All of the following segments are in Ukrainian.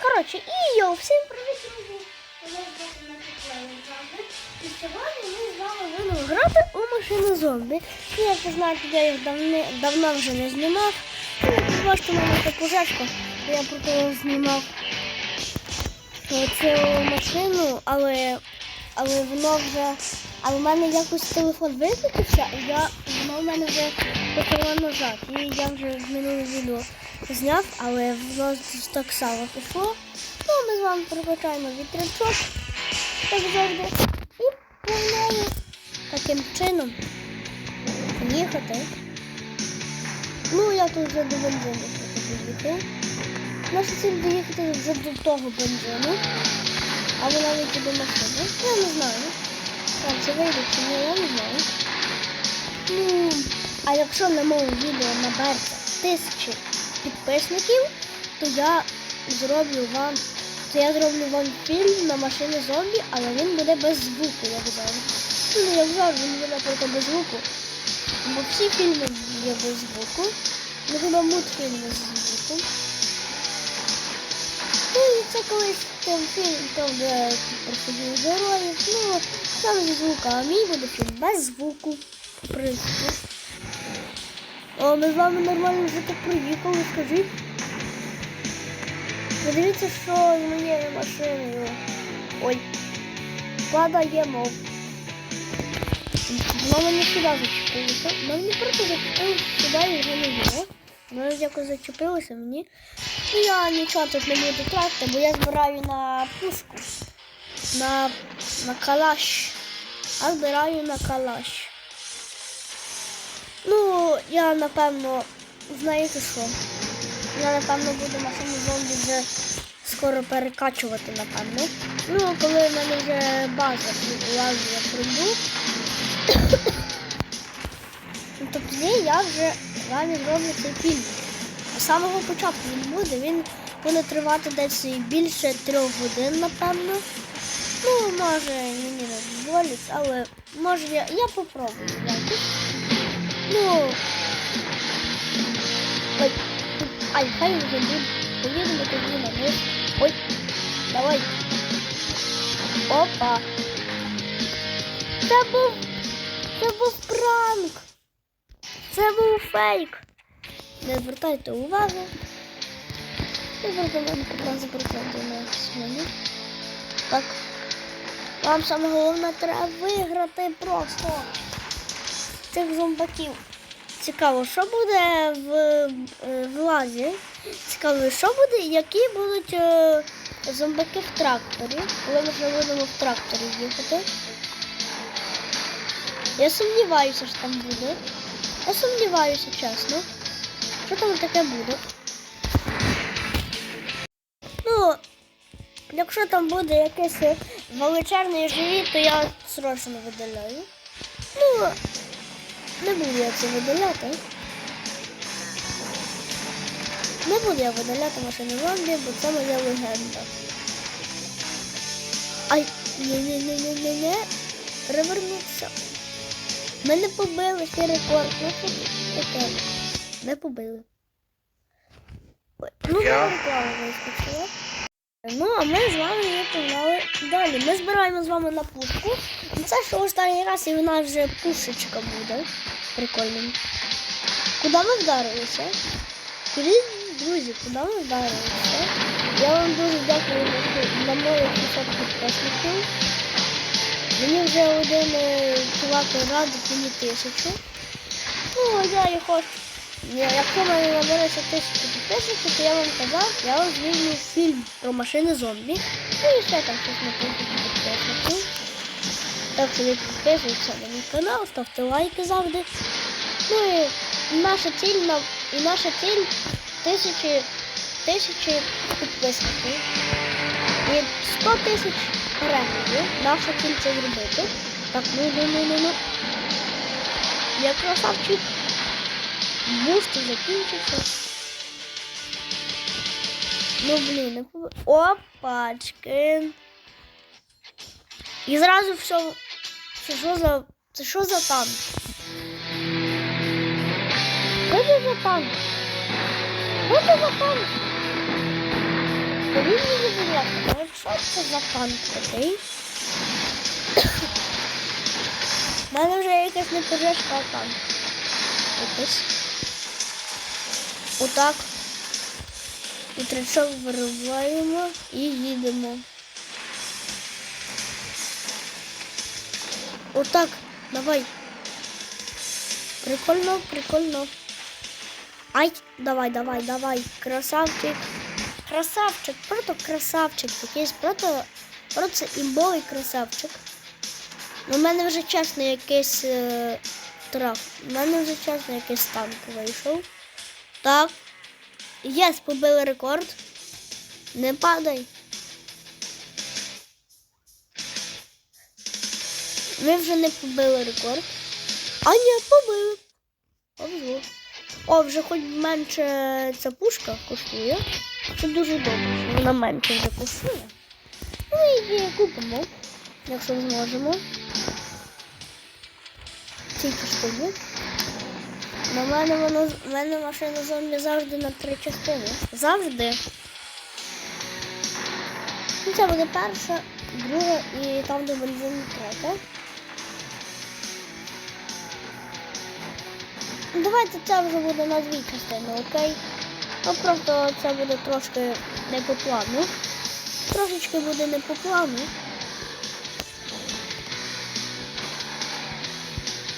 Коротше, і йо, всім привіт, друзі! Зомби. І сьогодні ми з вами будемо грати у машину зомбі. І як ви знаєте, я їх давни, давно вже не знімав. І ви бачите, у мене таку пожежку, я про те знімав цю машину, але, але воно вже. Але в мене якось телефон виключився, і я, воно в мене вже почало назад. І я вже в минуле відео зняв, але воно так само пішло. Ну, ми з вами переключаємо вітрячок, як завжди, і плануємо таким чином їхати. Ну, я тут вже до бензину доїхав. Наша ціль доїхати вже до того бензину, або навіть і до машини. Я не знаю. Там це вийде чи ні, я не знаю. Ну, а якщо на моєму відео набереться тисячі підписників, то я зроблю вам, то я зроблю вам фільм на машини зомбі, але він буде без звуку, як завжди. Ну, як завжди, він буде тільки без звуку. Бо всі фільми є без звуку. Ну, хіба мультфільми з звуком. Ну і це колись там фільм, там де проходили героїв, ну, там зі звука, а мій буде фільм без звуку, в принципі. Ми з вами нормально вже так приїхали, скажіть. Подивіться, що з моєю машиною. Ой, падаємо. Воно мене сюди зачепилося. Воно мені просто зачепилося сюди і вже не є. Воно якось зачепилося мені. Ну я нічого тут не буду тратити, бо я збираю на пушку. На, на калаш. А збираю на калаш. Ну, я напевно, знаєте що? Я напевно буду машину зомбі вже скоро перекачувати, напевно. Ну, коли в мене вже база я прийду. Ну, то тоді я вже реально зроблю цей фільм. З самого початку він буде, він буде тривати десь більше трьох годин, напевно. Ну, може, мені дозволять, але може я, я попробую якось. Ну. Ой. Ай, хай вже. Поїдемо тоді на низ. Ой. Давай. Опа. Це був. Це був пранк. Це був фейк. Не звертайте увагу. І просто мене якраз звертайте на мені. Так. Вам саме головне треба виграти просто цих зомбаків. Цікаво, що буде в, е, в лазі. Цікаво, що буде, які будуть е, зомбаки в тракторі, коли ми вже будемо в тракторі їхати. Я сумніваюся, що там буде. Я сумніваюся, чесно. Що там таке буде? Ну, якщо там буде якийсь величезний живіт, то я срочно видаляю. Ну, не буду я це видаляти. Не буду я видаляти машину зомбі, бо це моя легенда. Ай, ні-ні-ні-ні-ні-ні. Перевернувся. Мене побили ще рекорд. Ну, таке? Не побили. Ой, Ну, Я? реклама вискочила. Ну, а ми з вами її погнали далі. Ми збираємо з вами на пушку. І це що останній раз, і вона вже пушечка буде. Прикольно. Куди ми вдарилися? Куди, друзі, куди ми вдарилися? Я вам дуже дякую за- на моїх 500 підписників. Мені вже один е, чувак радить мені тисячу. Ну, я і хочу. Якщо в мене набереться тисячу підписників, то я вам казав, я вам знімлю фільм про машини зомбі. Ну і ще там щось на тисячу підписників. Так що ви підписуйтесь на мій канал, ставте лайки завжди. Ну і наша ціль і наша ціль тисячі тисячі підписників. І 100 тисяч переглядів. Наша ціль це зробити. Так, ну ну ну ну ну. Я красавчик. Бусти закінчився. Ну блін, не пов... Опачки. І зразу все. Це що за. Це що за танк? Що це за танк? Що це за танк? Ласка, а що це за танк такий? У мене не пожежка, а танк. Якийсь. Отак. Вітрячок вириваємо і їдемо. Отак, давай. Прикольно, прикольно. Ай, давай, давай, давай. Красавчик. Красавчик, просто красавчик. Якийсь просто, просто імбовий красавчик. У мене вже чесно якийсь е, трав. У мене вже чесно якийсь танк вийшов. Так. Єс, побили рекорд. Не падай. Ми вже не побили рекорд. А ні, побили. Повезло. О, вже хоч менше ця пушка коштує. Це дуже добре, що вона менше коштує. Ну і її купимо, якщо зможемо. Тільки штуки. На мене воно в мене машина зомбі завжди на три частини. Завжди. Ну, це буде перша, друга і там, де бензин третя. Давайте це вже буде на дві частини, окей? Ну просто це буде трошки не по плану. Трошечки буде не по плану.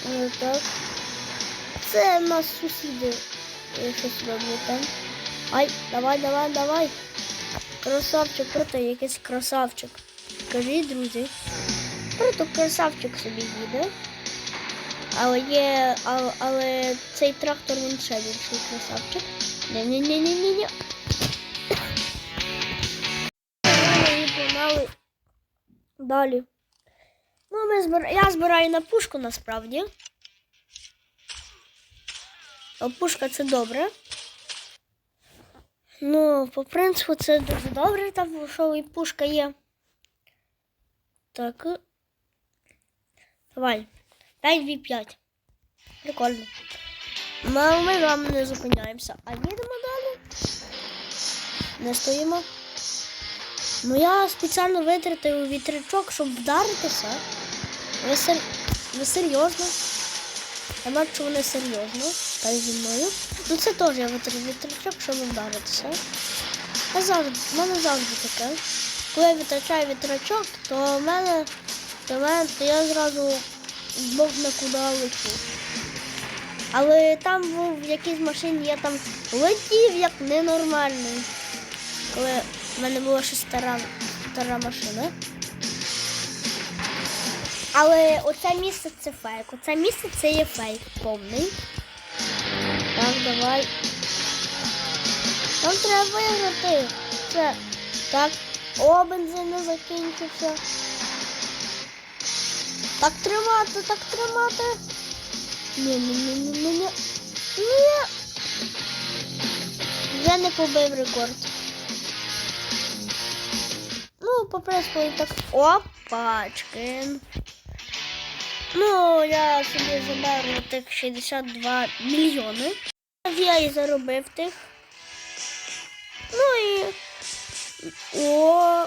Ось так. Це в нас сусіди е, щось роблять там. Ай, давай, давай, давай. Красавчик, круто, якийсь красавчик. Кажіть, друзі. Круто красавчик собі їде. Але є. Але, але цей трактор він ще більший красавчик. Погнали далі. Ну, ми збир... Я збираю на пушку насправді. А пушка це добре. Ну, по принципу, це дуже добре, там що і пушка є. Так. Давай. 5 v 5. Прикольно. Ми з не зупиняємося. А їдемо далі. Не стоїмо. Ну я спеціально витратив вітрячок, щоб вдаритися. Ви, сер... Ви серйозно? Я бачу, вони серйозно. Та й зі мною. Ну це теж я витратив вітрячок, щоб вдаритися. Я завжди, в мене завжди таке. Коли я витрачаю вітрячок, то в мене, то в мене то я зразу Бог на куди лечу. Але там був в якійсь машині я там летів як ненормальний. Коли в мене була ще стара, стара машина. Але оце місце це фейк. Оце місце це є фейк повний. Так, давай. Нам треба виграти. Це так. О, бензин не закінчився. Так тримати, так тримати. Ні, ні, ні, ні, ні, ні. Ні. Вже не побив рекорд. Ну, по так. Опачки. Ну, я собі заберу тих 62 мільйони. Я і заробив тих. Ну і. О,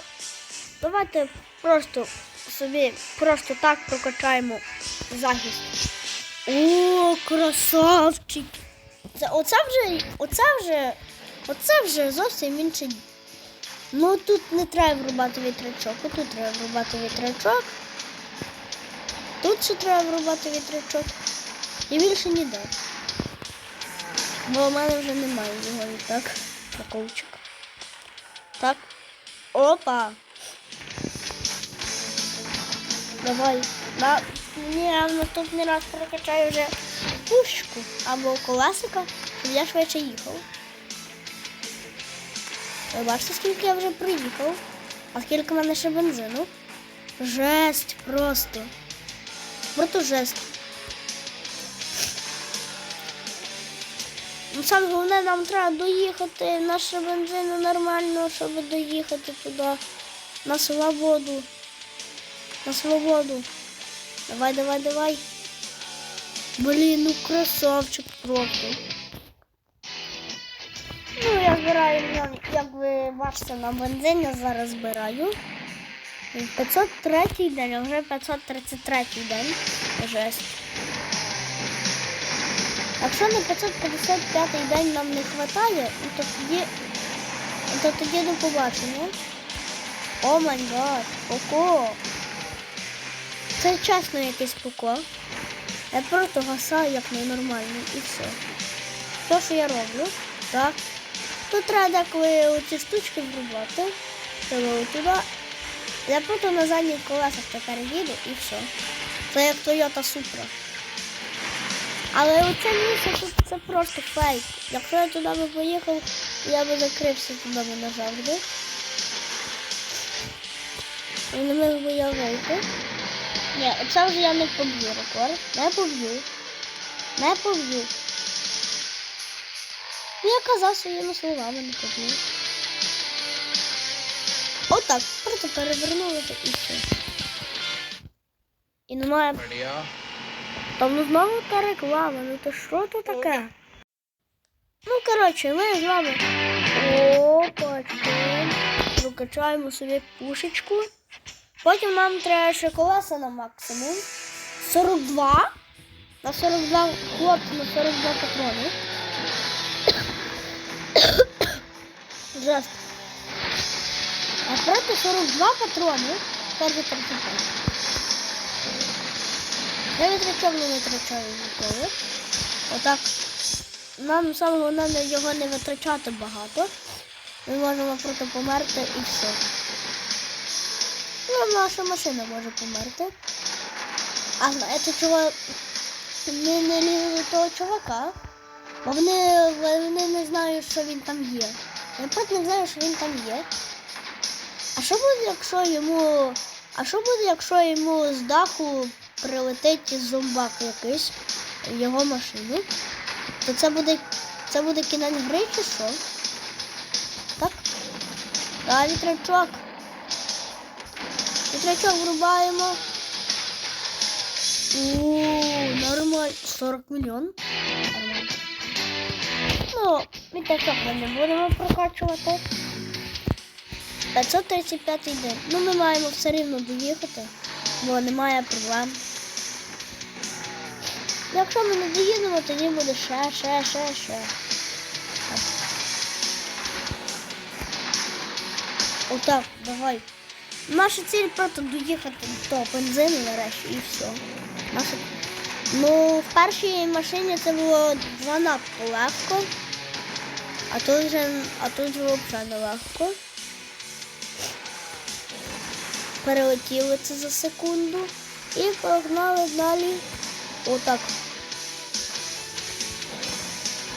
давайте просто собі просто так прокачаємо захист. О, красавчик! Це, оце вже, оце вже, оце вже зовсім інший. Ну тут не треба врубати вітрячок, тут треба врубати вітрячок. Тут ще треба врубати вітрячок. І більше ніде. Бо у мене вже немає його і так. Приколчик. Так. Опа. Давай. На... Ні, я в наступний раз прокачаю вже пушку або колесика, щоб я швидше їхав. Ви бачите, скільки я вже приїхав? А скільки в мене ще бензину? Жесть просто. Просто жесть. Ну, саме головне, нам треба доїхати наше бензину нормально, щоб доїхати туди на свободу. На свободу. Давай, давай, давай. Блін, ну красавчик просто. Ну, я збираю, як ви бачите, на бензин я зараз збираю. 503 день, а вже 533 день. Жесть. Якщо на 555 день нам не вистачає, то тоді, то тоді до побачення. О май гад, поко. Це чесно якийсь поко. Я просто гасаю як ненормальний і все. Що що я роблю? Так. Тут треба деколи оці штучки врубати. Треба туди. Я просто на задніх колесах тепер їду і все. Це як Toyota Supra. Але оце місце тут це просто фейк. Якщо я туди би поїхав, я би закрився туди назавжди. І не міг би я вийти. Ні, це вже я не поб'ю рекорд. Не поб'ю. Не поб'ю. Я казав своїми словами не поб'ю. Отак, просто перевернулося і все. І немає. Там ну знову та реклама, ну то що то таке? Ну коротше, ми з вами опачки. Прокачаємо собі пушечку. Потім нам треба ще колеса на максимум. 42. На 42 хлопці на 42 патрони. Жест. А проти 42 патрони. Перший 35. Я витрачав, не витрачаю ніколи. Отак. Нам саме головне його не витрачати багато. Ми можемо просто померти і все. Ну, наша машина може померти. А знаєте, чого ми не лізли того чувака? Бо вони, вони не знають, що він там є. Просто не знаю, що він там є. А що буде, якщо йому. А що буде, якщо йому з даху прилетить зомбак якийсь в його машину? То це буде. Це буде кінець гри чи що? Так? А вітрячок. Вітрячок врубаємо. Ууу, нормально. 40 мільйон. Нормально. Ну, вітрячок ми не будемо прокачувати. 535 день. Ну, ми маємо все рівно доїхати, бо немає проблем. Якщо ми не доїдемо, тоді буде ще, ще, ще, ще. Отак, давай. Наша ціль просто доїхати до бензину нарешті і все. Наша... Ну, в першій машині це було занадто легко, а тут вже, а тут вже взагалі легко. Перелетіли це за секунду і погнали далі. Отак.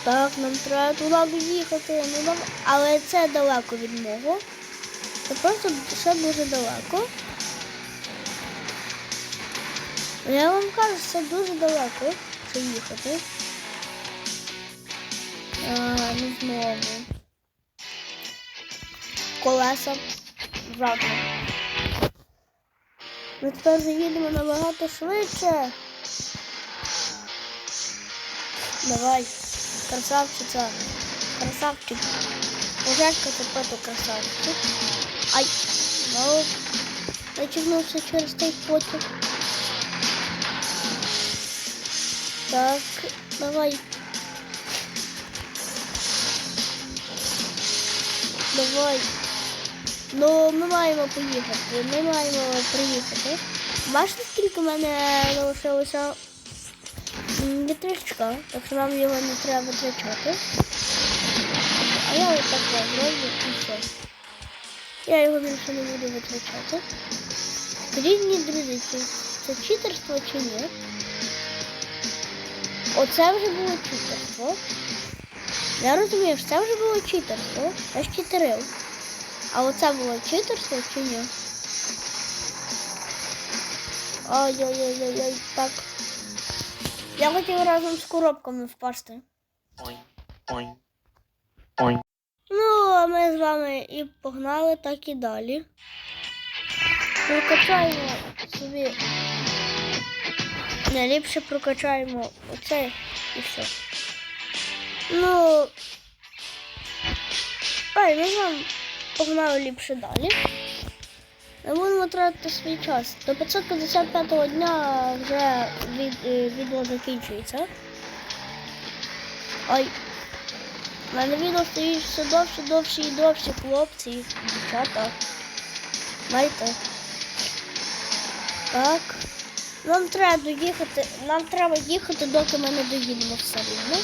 Так, нам треба туди доїхати. Ну, але це далеко від мого. Це просто ще дуже далеко. Я вам кажу, це дуже далеко, що їхати. А, ну знову. Колеса. Жадно. Ми тепер заїдемо набагато швидше. Давай, красавчиця. Красавчик. Пожежка це просто красавчик. Ай, ну, зачернувся через той потяг. Так, давай. Давай. Ну, ми маємо поїхати. Ми маємо приїхати. Бачите, скільки в мене залишилося м, вітрячка, так що нам його не треба витрачати. А я ось так зроблю і все. Я його більше не буду. Скажіть мені, друзі, це читерство чи ні? Оце вже було читерство. Я розумію, що це вже було читерство. Я ж читерив. А оце було читерство чи ні? Ой-ой-ой-ой, так. Я хотів разом з коробками впасти. Ой, ой, ой. Ну, а ми з вами і погнали так і далі. Прокачаємо собі. Не, ліпше прокачаємо оце і все. Ну, Ай, ми з вами погнали ліпше далі. Не будемо тратити свій час. До 555 дня вже від, е, відео закінчується. Ай. У мене відео стоїть все довше, довше і довше, хлопці, і дівчата. Знаєте. Так. Нам треба доїхати. Нам треба їхати, доки ми не доїдемо все рівно.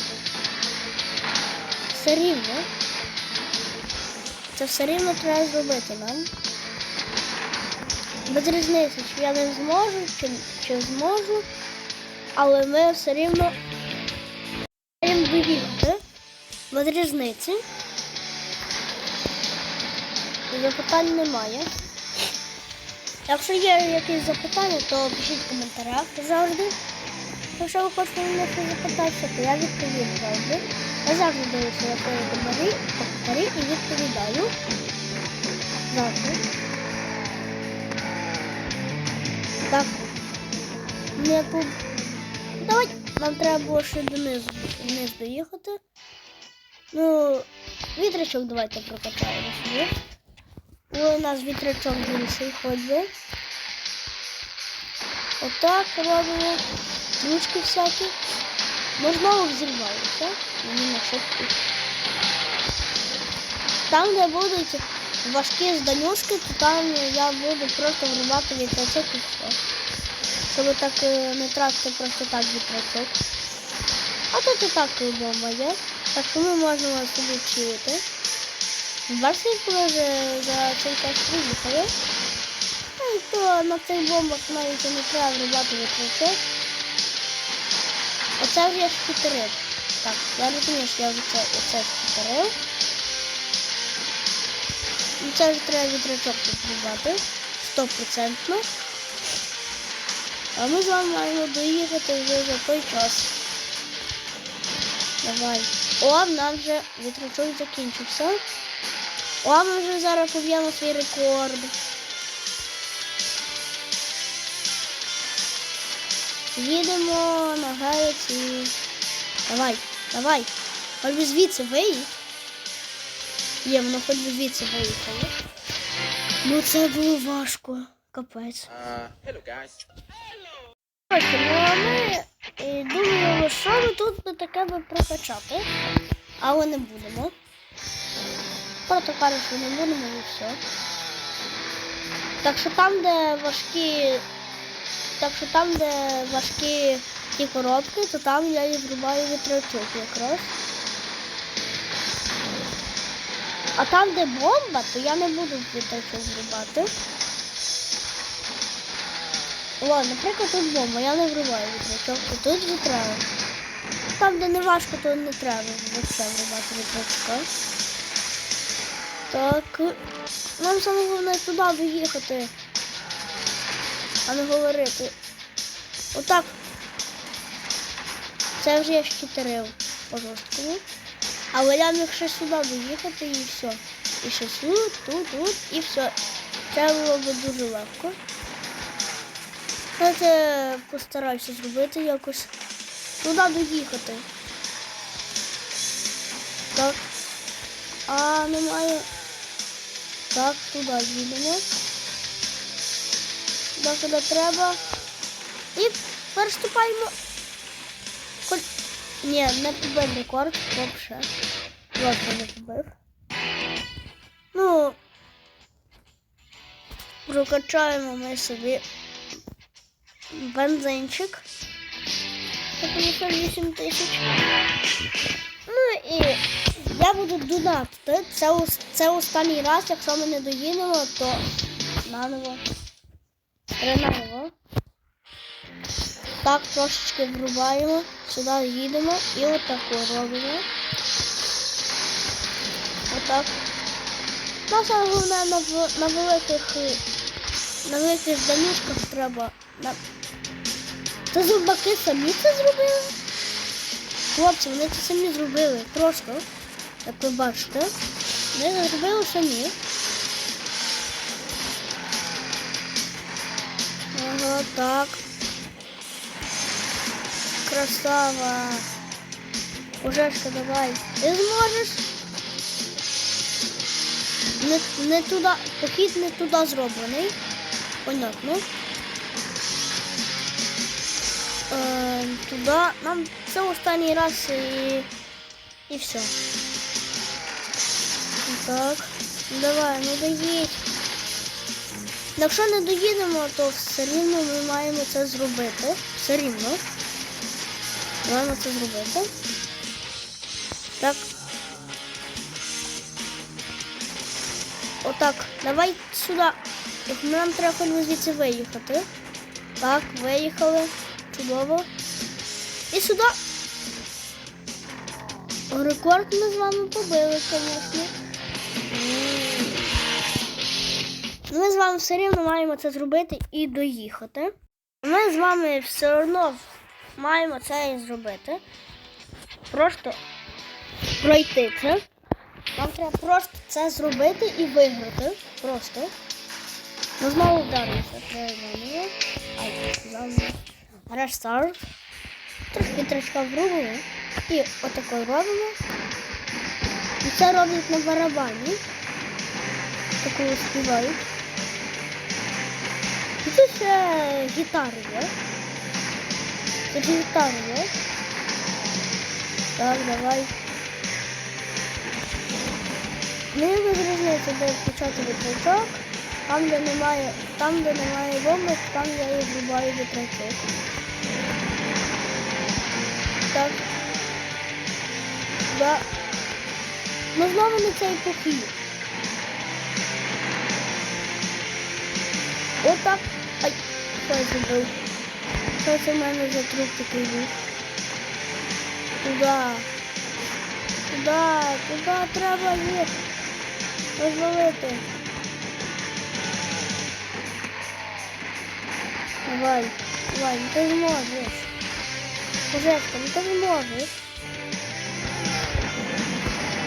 Все рівно. Це все рівно треба зробити нам. Без різниці, чи я не зможу, чи, чи зможу. Але ми все рівно доїхати. Без різниці. Запитань немає. Якщо є якісь запитання, то пишіть в коментарях завжди. Якщо ви хочете мене щось запитати, то я відповім завжди. Я завжди дивлюся на свої коментарі, і відповідаю. Завжди. Так. Не по... Давай. Нам треба було ще донизу доїхати. Ну, вітрячок давайте прокачаємо собі. У нас вітрячок більший ходить. Отак робимо. Ручки всякі. Можна взірваюся. Мені на шибку. Там, де будуть важкі зданюшки, то там я буду просто врубати вітрячок і все. Щоб так е, не тратити просто так вітрячок. А тут і так бомба є. Так ми можемо собі вчити. Бачите, як за цей час і то на цих бомбах навіть не треба врубати вітрячок. Оце вже я шкітерив. Так, я розумію, що я вже це, оце шкітерив. Ну це вже треба вітрячок врубати. Стопроцентно. А ми з вами маємо доїхати вже за той час. Давай. О, в нас вже вітрячок закінчився. О, ми вже зараз поб'ємо свій рекорд. Їдемо на гайці. Давай, давай. Хоч би звідси виїдь. Є, воно хоч би звідси виїхало. Ну це було важко. Капець. Коротше, ну а ми е, думаємо, що ми тут би таке би прокачати, але не будемо. Просто кажуть, що не будемо і все. Так що там, де важкі. Так що там, де важкі ті коробки, то там я і врубаю вітрячок якраз. А там, де бомба, то я не буду вітрячок врубати. О, наприклад, тут бомба, я не врубаю вітрячок, а тут треба. Там, де не важко, то не треба взагалі врубати вітрячка. Так. Нам саме головне туди доїхати. А не говорити. Отак. Це вже я щитерив по жорсткому. Але я міг ще сюди доїхати і все. І ще тут, тут, тут, і все. Це було б дуже легко. Давайте постараюся зробити якось туди доїхати. Так. А немає. Так, туди їдемо. Туди, куди треба. І переступаємо. Хоч... Ні, не побив рекорд, взагалі. Просто не побив. Ну, прокачаємо ми собі бензинчик. Це 58 тисяч. Ну і я буду донатити. Це, це останній раз, якщо ми не доїдемо, то наново. Тренаново. Так, трошечки врубаємо, сюди їдемо і отаку робимо. Отак. Саме головне на, великих на великих данюшках треба. Це зубаки самі це зробили? Хлопці, вони це самі зробили. Просто, як ви бачите. Вони зробили самі. Ага, так. Красава. Ужешка, давай. Ти зможеш? Не, не туди, похід не туди зроблений. Понятно. Е, туди. Нам це останній раз і, і все. Так. Давай, ну доїдь. Якщо не доїдемо, то все рівно ми маємо це зробити. Все рівно. Маємо це зробити. Так. Отак. Давай сюди. Нам треба звідси виїхати. Так, виїхали. Чудово. І сюди. Рекорд ми з вами побили, звісно. Ми з вами все рівно маємо це зробити і доїхати. Ми з вами все одно маємо це і зробити. Просто пройти це. Нам треба просто це зробити і виграти. Просто. Ми знову вдаримося. Ай, заново. Рестарт. Трошки трішка врубимо. І отако робимо. І це роблять на барабані. Таку співають. І тут ще гітари є. Тут гітари є. Так, давай. Не розрізниця, де включати вітрячок. Там, де немає, там, де немає бомби, там я і врубаю вітрячок. Так. Да. Ну знову не цей похід. Отак. Ай, що я зробив? Що це в мене за труп такий був? Туди. Туди, туди треба їх розвалити. Давай, давай, ну ти зможеш. Божечка, ну ти зможеш.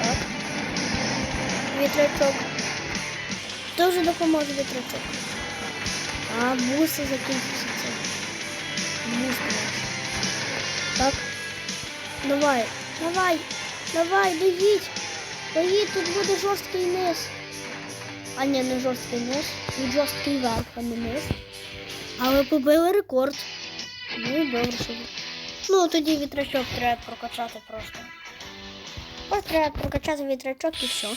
Так. Вітрячок. Вже допоможе вітрячок? А, буси закінчився. Бус. Так. Давай, давай, давай, доїдь. Доїдь, тут буде жорсткий низ. А ні, не жорсткий низ. Тут жорсткий верх, а не низ. Але побили рекорд. Ну, добре, ви. Ну, тоді вітрячок треба прокачати просто. Ось треба прокачати вітрячок і все.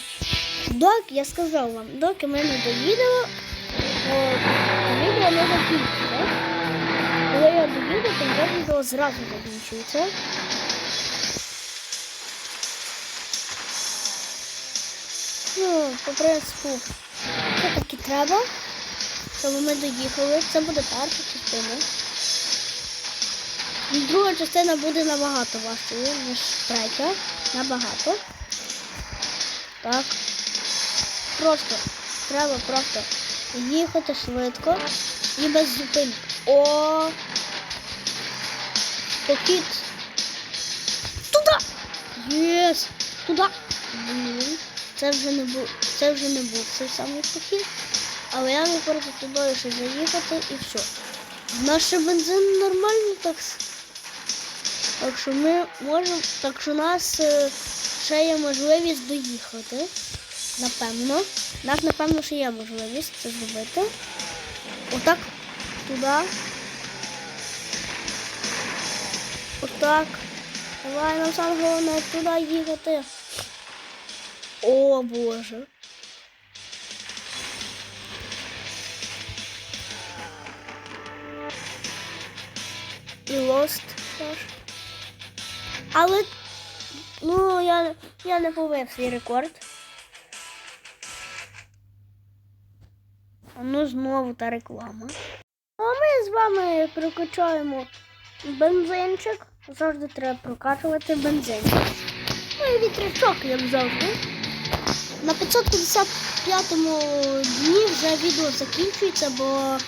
Доки, я сказав вам, доки ми не доїдемо, о, відео не закінчиться. Коли я доїду, то вже відео зразу закінчується. Ну, по принципу, що таки треба, щоб ми доїхали. Це буде перша частина. Друга частина буде набагато важчою, ніж третя. Набагато. Так. Просто треба просто їхати швидко і без зупинки. О! Похід. Туди! Єс! Блін. Це вже не був. Це вже не був цей самий похід. Але я не проти туди ще заїхати і все. Наш бензин нормальний, так. Так що ми можемо. Так що у нас е, ще є можливість доїхати. Напевно. У нас, напевно, ще є можливість це зробити. Отак. Туди. Отак. Давай нам саме головне туди їхати. О Боже. І лост теж. Але ну я, я не побив свій рекорд. А ну знову та реклама. А ми з вами прокачаємо бензинчик. Завжди треба прокачувати бензинчик. Ну і вітрячок, як завжди. На 555-му дні вже відео закінчується, бо,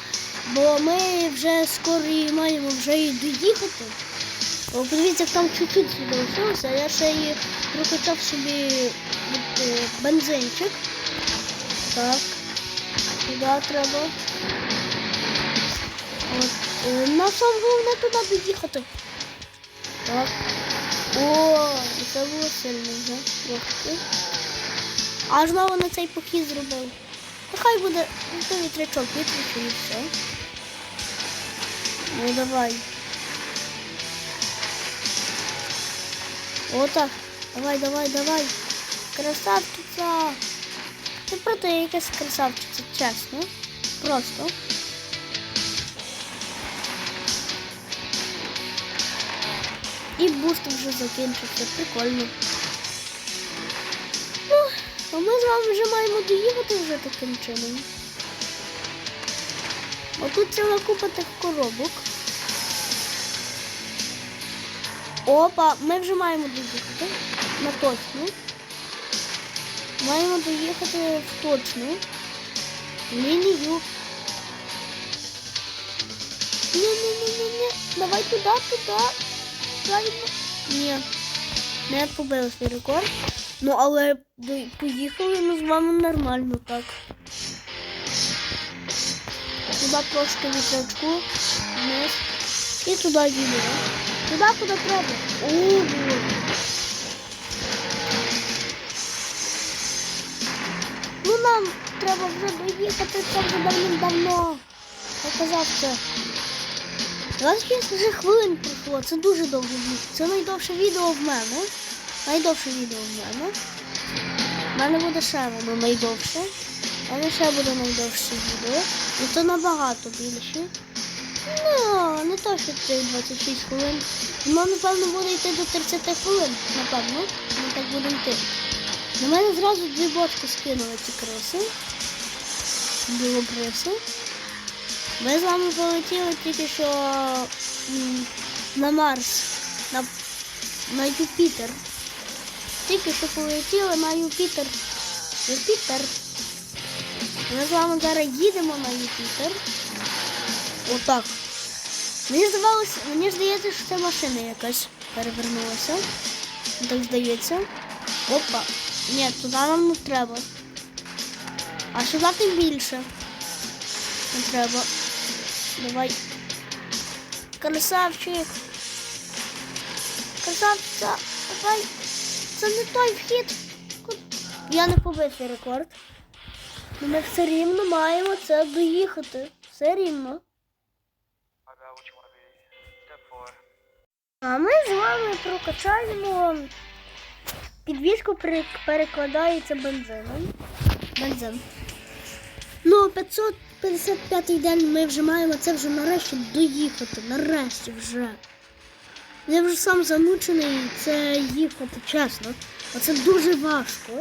бо ми вже скоро маємо вже і доїхати. Бо подивіться, там чуть-чуть залишилося, я ще і прокачав собі е, бензинчик. Так. Туди треба. Е, Нам саме головне туди доїхати. Так. О, це було сильно вже. Трошки. А знову на цей похід зробив. Нехай буде ну, той вітрячок і все. Ну давай. Отак. Давай, давай, давай. Красавчиця. Ти проти якась красавчиця, чесно. Просто. І буст вже закінчився. Прикольно. Ну, а ми з вами вже маємо доїхати вже таким чином. Бо тут ціла купа тих коробок. Опа, ми вже маємо доїхати. На точну. Маємо доїхати в точну лінію. Ні-ні-ні-ні-ні. Давай туди, туди. Ні. Не побили свій рекорд. Ну, але поїхали ми з вами нормально так. Туди трошки вітрячку, вниз. І туди їдемо. Туди, куди треба. О, Боже. Ну нам треба вже доїхати, це вже давним-давно. Я казав це. 26 вже хвилин пройшло, це дуже довго. відео. Це найдовше відео в мене. Найдовше відео в мене. У мене буде ще воно найдовше. У мене ще буде найдовше відео. І то набагато більше. Ну, не то, що це 26 хвилин. Воно, напевно, буде йти до 30 хвилин. Напевно. Ми так будемо йти. На мене зразу дві бочки скинули ці криси. Білобриси. Ми з вами полетіли тільки що на Марс, на, на Юпітер. Тільки що полетіли на Юпітер. Юпітер. Ми з вами зараз їдемо на Юпітер. Отак. Мені здавалося, мені здається, що це машина якась перевернулася. Так здається. Опа. Ні, туди нам не треба. А сюди тим більше. Не треба. Давай. Красавчик. Красавця. Давай. Це не той вхід. Я не побив рекорд. Ми все рівно маємо це доїхати. Все рівно. А ми з вами прокачаємо підвіску, пере- перекладається бензином. Бензин. Ну, 555 день ми вже маємо це вже нарешті доїхати. Нарешті вже. Я вже сам замучений це їхати, чесно. Оце дуже важко.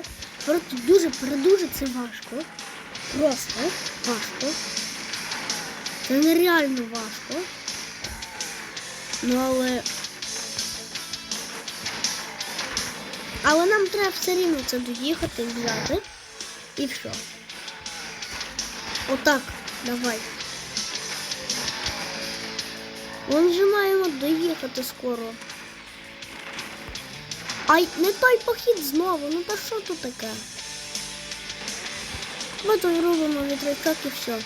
Просто дуже, передуже це важко. Просто важко. Це нереально важко. Ну але. Але нам треба все рівно це доїхати, взяти. І все. Отак, давай. Ми вже маємо доїхати скоро. Ай, не той похід знову, ну та що тут таке? Ми тут робимо вітрячок і все.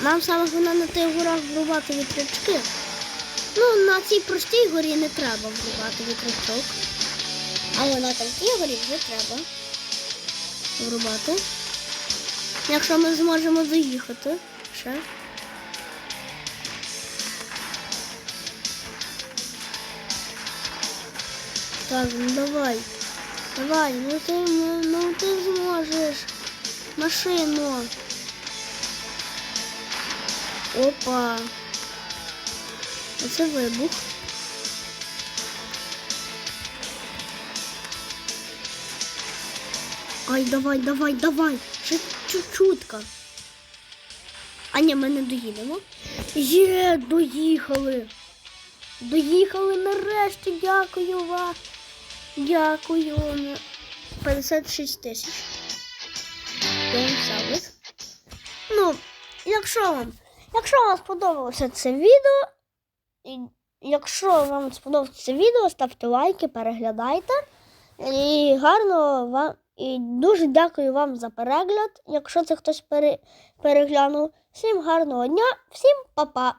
Нам саме головне на тих горах врубати вітрячки. Ну, на цій простій горі не треба врубати вітрячок. Але на тонкій горі вже треба врубати. Якщо ми зможемо доїхати ще. Так, ну давай. Давай, ну ти, ну, ну ти зможеш. Машину. Опа. Оце вибух. Ай, давай, давай, давай. Ще чуть-чутка. А ні, ми не доїдемо. Є, доїхали. Доїхали нарешті, дякую вам. Дякую. 56 тисяч. Ну, якщо вам, якщо вам сподобалося це відео, і якщо вам сподобалося це відео, ставте лайки, переглядайте. І гарно вам. І дуже дякую вам за перегляд. Якщо це хтось пере, переглянув. Всім гарного дня, всім па-па!